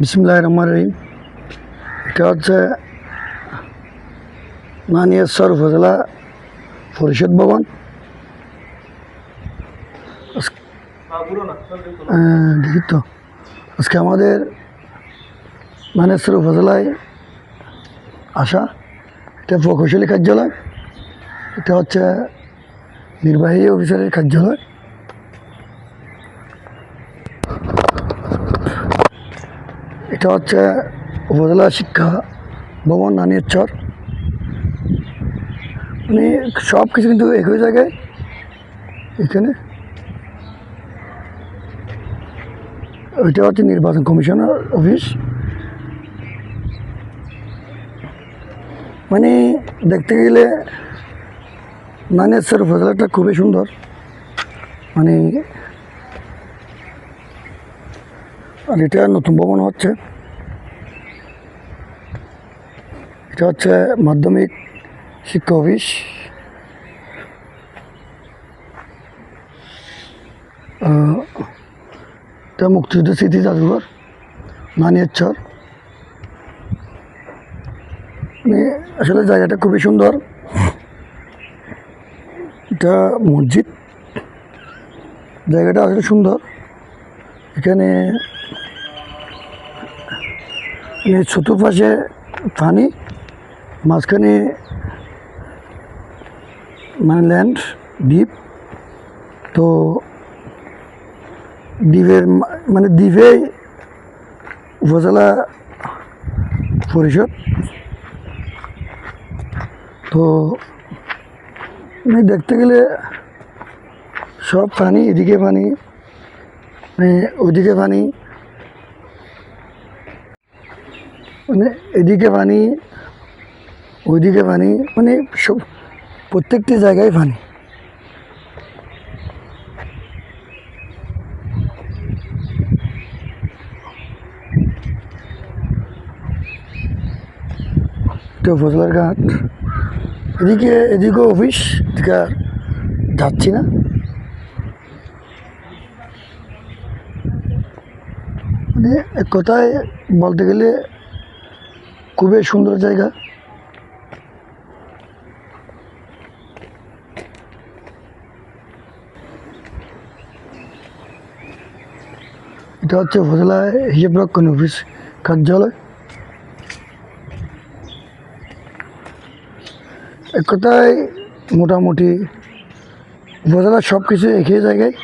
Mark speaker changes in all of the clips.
Speaker 1: বিসমুল্লাহ রহমান রহিম। এটা হচ্ছে নানিয়েশ্বর উপজেলা পরিষদ ভবন? দেখি তো আজকে আমাদের মানেশ্বর উপজেলায় আসা, এটা প্রকৌশলী কার্যালয়, এটা হচ্ছে নির্বাহী অফিসারের কার্যালয়। এটা হচ্ছে উপজেলা শিক্ষা ভবন নানিয়ারচর মানে সব কিছু কিন্তু একই জায়গায় এখানে। ওইটা হচ্ছে নির্বাচন কমিশনার অফিস। মানে দেখতে গেলে নানিয়ারচর উপজেলাটা খুবই সুন্দর। মানে আর এটা নতুন ভবন হচ্ছে। এটা হচ্ছে মাধ্যমিক শিক্ষা অফিস। এটা মুক্তিযুদ্ধ স্মৃতি জাদুঘর নানিয়ারচর মানে আসলে জায়গাটা খুবই সুন্দর। এটা মসজিদ। জায়গাটা আসলে সুন্দর। এখানে মানে চতুর্পাশে পানি, মাঝখানে মানে ল্যান্ড দ্বীপ। তো দ্বীপের মানে দ্বীপে উপজেলা পরিষদ। তো দেখতে গেলে সব পানি, এদিকে পানি মানে ওইদিকে পানি। মানে এদিকে পানি ওইদিকে পানি মানে সব, প্রত্যেকটি জায়গায় পানি। এটা উপজেলার ঘাট। এদিকে এদিকে অফিস এদিকে যাচ্ছি না। মানে কথায় বলতে গেলে খুবই সুন্দর জায়গা। এটা হচ্ছে উপজেলায় হিসাব রক্ষণ অফিস কার্যালয়। এক কথায় মোটামুটি উপজেলার সব কিছু একই জায়গায়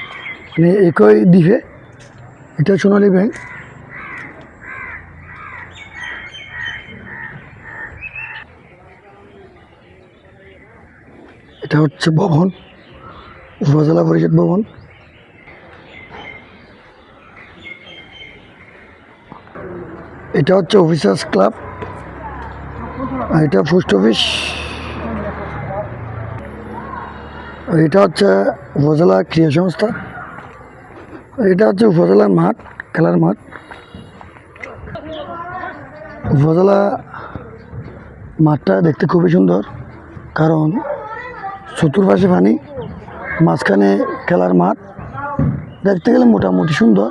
Speaker 1: মানে একই দ্বীপে এটা সোনালী ব্যাংক। এটা হচ্ছে ভবন, উপজেলা পরিষদ ভবন। এটা হচ্ছে অফিসার্স ক্লাব এটা পোস্ট অফিস। আর এটা হচ্ছে উপজেলা ক্রীড়া সংস্থা। এটা হচ্ছে উপজেলার মাঠ, খেলার মাঠ। উপজেলা মাঠটা দেখতে খুবই সুন্দর, কারণ চতুর্পাশে পানি মাঝখানে খেলার মাঠ। দেখতে গেলে মোটামুটি সুন্দর।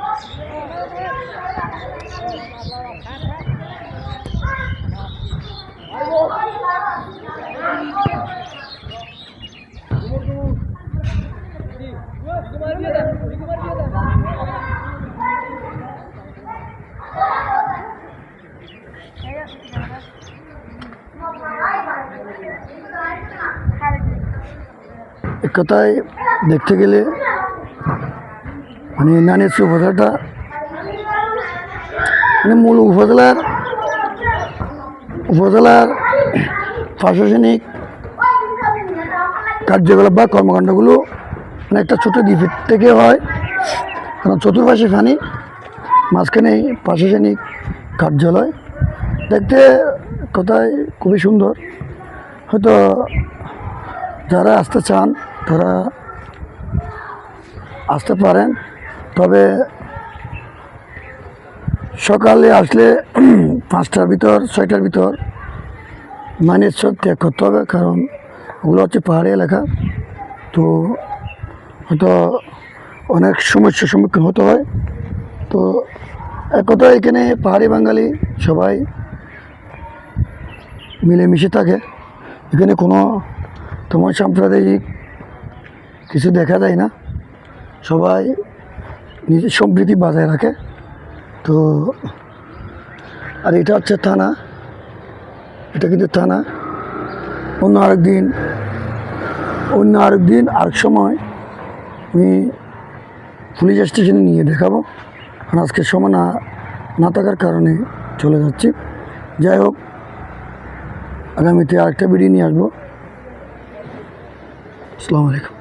Speaker 1: এক কথায় দেখতে গেলে মানে নানিয়ার উপজেলাটা মানে মূল উপজেলার উপজেলার প্রশাসনিক কার্যকলাপ বা কর্মকাণ্ডগুলো মানে একটা ছোটো দ্বীপের থেকে হয়। কারণ চতুর্পাশে পানি মাঝখানে প্রশাসনিক কার্যালয়। দেখতে কোথায় খুবই সুন্দর। হয়তো যারা আসতে চান তারা আসতে পারেন। তবে সকালে আসলে পাঁচটার ভিতর, ছয়টার ভিতর মাইনের সব ত্যাগ করতে হবে, কারণ ওগুলো হচ্ছে পাহাড়ি এলাকা। তো হয়তো অনেক সমস্যার সম্মুখীন হতে হয়। তো এক কথা এখানে পাহাড়ি বাঙালি সবাই মিলেমিশে থাকে। এখানে কোনো তোমার সাম্প্রদায়িক কিছু দেখা যায় না। সবাই নিজের সম্প্রীতি বজায় রাখে। তো আর এটা হচ্ছে থানা। এটা কিন্তু থানা। অন্য আরেক দিন, অন্য আরেক দিন আরেক সময় আমি পুলিশ স্টেশনে নিয়ে দেখাবো। আর আজকে সময় না না থাকার কারণে চলে যাচ্ছি। যাই হোক, আগামীতে আরেকটা ভিডিও নিয়ে আসব। আসসালামু আলাইকুম।